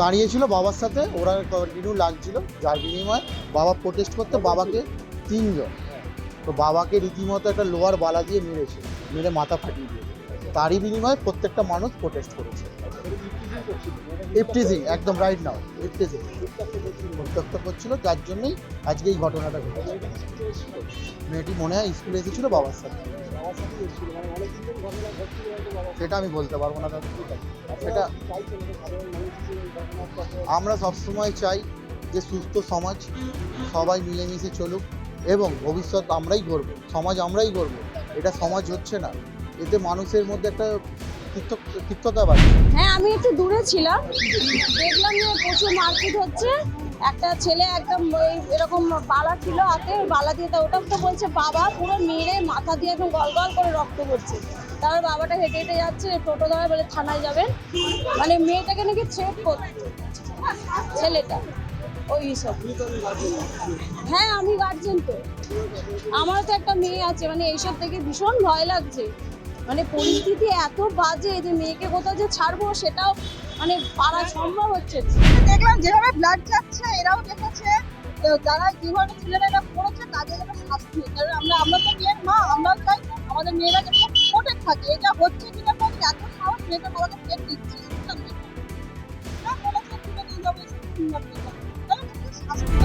দাঁড়িয়েছিল বাবার সাথে, ওরা কন্টিনিউ লাগছিল, যার বিনিময়ে বাবা প্রোটেস্ট করতে বাবাকে তিনজন। তো বাবাকে রীতিমতো একটা লোয়ার বালা দিয়ে মেরেছে, মেরে মাথা ফাটিয়ে দিয়েছে। তারই বিনিময়ে প্রত্যেকটা মানুষ প্রোটেস্ট করেছে। ইফটিজিং একদম রাইট নাও ইফটিজিং উত্তক্ত করছিল, যার জন্যই আজকে এই ঘটনাটা ঘটেছে। মেয়েটি মনে হয় স্কুলে এসেছিল বাবার সাথে। সেটা আমি বলতে পারব না, দাদা সেটা আমরা সবসময় চাই যে সুস্থ সমাজ সবাই মিলেমিশে চলুক এবং ভবিষ্যৎ আমরাই গড়ব, সমাজ আমরাই গড়ব, এটা সমাজ হচ্ছে না। এতে মানুষের মধ্যে একটা তিক্ত- তিক্ততা বাড়ছে। হ্যাঁ আমি একটু দূরে ছিলাম। দেখলাম যে প্রচুর মারপিট হচ্ছে। একটা ছেলে একদম ওই এরকম বালা ছিল হাতে, বালা দিয়ে তা ওটা তো বলছে, বাবা, পুরো মেরে মাথা দিয়ে একদম গল গল করে রক্ত পড়ছে। তার বাবাটা হেঁটে হেঁটে যাচ্ছে টোটো ধরে বলে থানায় যাবেন। মানে মেয়েটাকে নাকি থ্রেট করতো ছেলেটা, ওই সব হ্যাঁ আমি গার্জেন তো। আমার তো একটা মেয়ে আছে মানে এইসব থেকে ভীষণ ভয় লাগছে। মানে পরিস্থিতি এত বাজে যে মেয়েকে কোথাও যে ছাড়বো সেটাও মানে পারা সম্ভব হচ্ছে দেখলাম যেভাবে ব্লাড যাচ্ছে এরাও দেখেছে যারা যেভাবে ছেলেরা এটা করেছে, তাদের শাস্তি। কারণ আমরা আমরা তো মেয়ের মা, আমরা তাই আমাদের মেয়েরা থাকে এটা হচ্ছে কিনা বলি এত সাহস মেয়েটা বাবাকে ফের দিচ্ছে শাস্তি